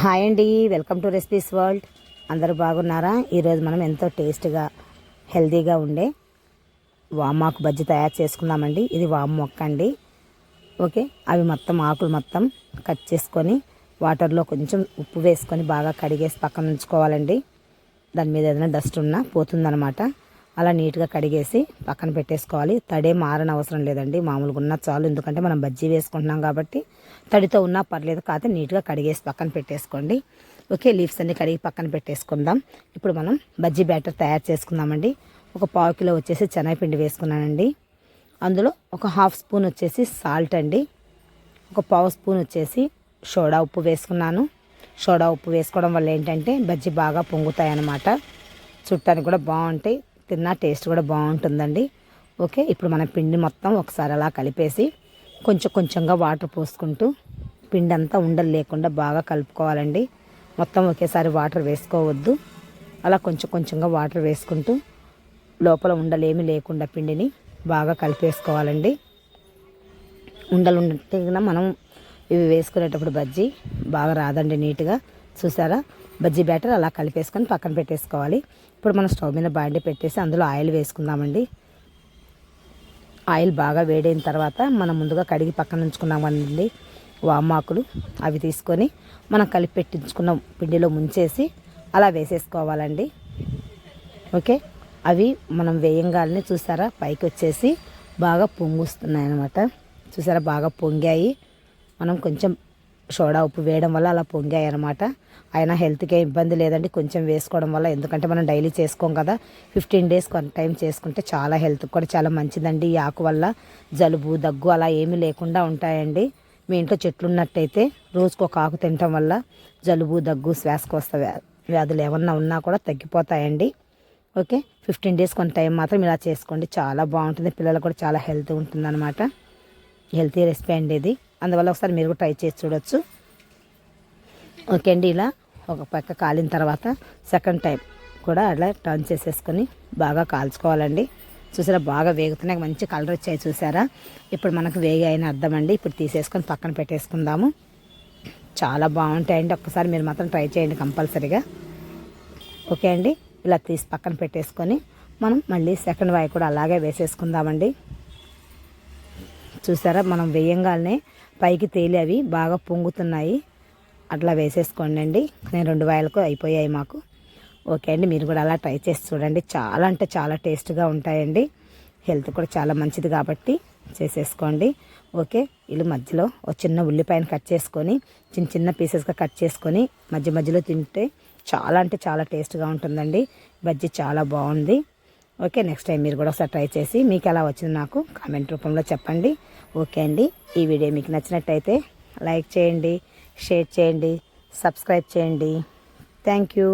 Hi అండి welcome to recipes world. అందరూ బాగున్నారా? ఈరోజు మనం ఎంతో టేస్ట్గా హెల్తీగా ఉండే వామాకు బజ్జి తయారు చేసుకుందామండి. ఇది వామ్ మొక్క అండి. ఓకే అవి మొత్తం ఆకులు మొత్తం కట్ చేసుకొని వాటర్లో కొంచెం ఉప్పు వేసుకొని బాగా కడిగేసి పక్కన ఉంచుకోవాలండి. దాని మీద ఏదైనా డస్ట్ ఉన్నా పోతుందనమాట అలా నీట్గా కడిగేసి పక్కన పెట్టేసుకోవాలి. తడే మారని అవసరం లేదండి. మామూలుగా ఉన్న చాలు. ఎందుకంటే మనం బజ్జీ వేసుకుంటున్నాం కాబట్టి తడితో ఉన్నా పర్లేదు. కాకపోతే నీట్గా కడిగేసి పక్కన పెట్టేసుకోండి. ఓకే లీవ్స్ అన్ని కడిగి పక్కన పెట్టేసుకుందాం. ఇప్పుడు మనం బజ్జీ బ్యాటర్ తయారు చేసుకుందామండి. ఒక పావు కిలో వచ్చేసి శనగపిండి వేసుకున్నానండి. అందులో ఒక హాఫ్ స్పూన్ వచ్చేసి సాల్ట్ అండి. ఒక పావు స్పూన్ వచ్చేసి సోడా ఉప్పు వేసుకున్నాను. సోడా ఉప్పు వేసుకోవడం వల్ల ఏంటంటే బజ్జీ బాగా పొంగుతాయి అన్నమాట చుట్టానికి కూడా బాగుంటాయి. తిన్నా టేస్ట్ కూడా బాగుంటుందండి. ఓకే ఇప్పుడు మన పిండి మొత్తం ఒకసారి అలా కలిపేసి కొంచెం కొంచెంగా వాటర్ పోసుకుంటూ పిండి అంతా ఉండలు లేకుండా బాగా కలుపుకోవాలండి. మొత్తం ఒకేసారి వాటర్ వేసుకోవద్దు. అలా కొంచెం కొంచెంగా వాటర్ వేసుకుంటూ లోపల ఉండలేమి లేకుండా పిండిని బాగా కలిపేసుకోవాలండి. ఉండలు ఉంటే మనం ఇవి వేసుకునేటప్పుడు బజ్జీ బాగా రాదండి నీట్గా. చూసారా? బజ్జీ బ్యాటర్ అలా కలిపేసుకొని పక్కన పెట్టేసుకోవాలి. ఇప్పుడు మనం స్టవ్ మీద బాండి పెట్టేసి అందులో ఆయిల్ వేసుకుందామండి. ఆయిల్ బాగా వేడైన తర్వాత మనం ముందుగా కడిగి పక్కన ఉంచుకున్నామండి వామాకులు అవి తీసుకొని మనం కలిపి పెట్టించుకున్న పిండిలో ముంచేసి అలా వేసేసుకోవాలండి. ఓకే? అవి మనం వేయంగానే చూసారా? పైకి వచ్చేసి బాగా పొంగుస్తున్నాయి అనమాట చూసారా? బాగా పొంగాయి. మనం కొంచెం సోడా ఉప్పు వేయడం వల్ల అలా పొంగాయి అనమాట అయినా హెల్త్కే ఇబ్బంది లేదండి. కొంచెం వేసుకోవడం వల్ల ఎందుకంటే మనం డైలీ చేసుకోం కదా. ఫిఫ్టీన్ డేస్ వన్ టైం చేసుకుంటే చాలా హెల్త్కి కూడా చాలా మంచిదండి. ఈ ఆకు వల్ల జలుబు దగ్గు అలా ఏమీ లేకుండా ఉంటాయండి. మీ ఇంట్లో చెట్లు ఉన్నట్టయితే రోజుకు ఒక ఆకు తినటం వల్ల జలుబు దగ్గు శ్వాసకోశ వ్యాధులు ఏమన్నా ఉన్నా కూడా తగ్గిపోతాయండి. ఓకే? ఫిఫ్టీన్ డేస్ కొంత టైం మాత్రం ఇలా చేసుకోండి. చాలా బాగుంటుంది. పిల్లలకు కూడా చాలా హెల్త్ ఉంటుంది అనమాట హెల్తీ రెసిపీ అండి ఇది. అందువల్ల ఒకసారి మీరు కూడా ట్రై చేసి చూడొచ్చు. ఓకే అండి ఇలా ఒక పక్క కాలిన తర్వాత సెకండ్ టైం కూడా అలా టర్న్ చేసేసుకొని బాగా కాల్చుకోవాలండి. చూసారా బాగా వేగుతున్నాయి. మంచి కలర్ వచ్చాయి చూసారా? ఇప్పుడు మనకు వేగి అయిన అర్థం అండి. ఇప్పుడు తీసేసుకొని పక్కన పెట్టేసుకుందాము. చాలా బాగుంటాయండి. ఒక్కసారి మీరు మాత్రం ట్రై చేయండి కంపల్సరీగా. ఓకే అండి ఇలా తీసి పక్కన పెట్టేసుకొని మనం మళ్ళీ సెకండ్ వాయి కూడా అలాగే వేసేసుకుందామండి. చూసారా? మనం వేయంగానే పైకి తేలి అవి బాగా పొంగుతున్నాయి. అట్లా వేసేసుకోండి అండి. నేను రెండు వాయలకు అయిపోయాయి మాకు. ఓకే అండి మీరు కూడా అలా ట్రై చేసి చూడండి. చాలా అంటే చాలా టేస్ట్గా ఉంటాయండి. హెల్త్ కూడా చాలా మంచిది కాబట్టి చేసేసుకోండి. ఓకే ఇల్లు మధ్యలో ఒక చిన్న ఉల్లిపాయను కట్ చేసుకొని చిన్న చిన్న పీసెస్గా కట్ చేసుకొని మధ్య మధ్యలో తింటే చాలా అంటే చాలా టేస్ట్గా ఉంటుందండి. బజ్జీ చాలా బాగుంది. ఓకే నెక్స్ట్ టైం మీరు కూడా ఒకసారి ట్రై చేసి మీకు ఎలా వచ్చింది నాకు కామెంట్ రూపంలో చెప్పండి. ఓకే అండి ఈ వీడియో మీకు నచ్చినట్టయితే లైక్ చేయండి షేర్ చేయండి సబ్స్క్రైబ్ చేయండి. Thank you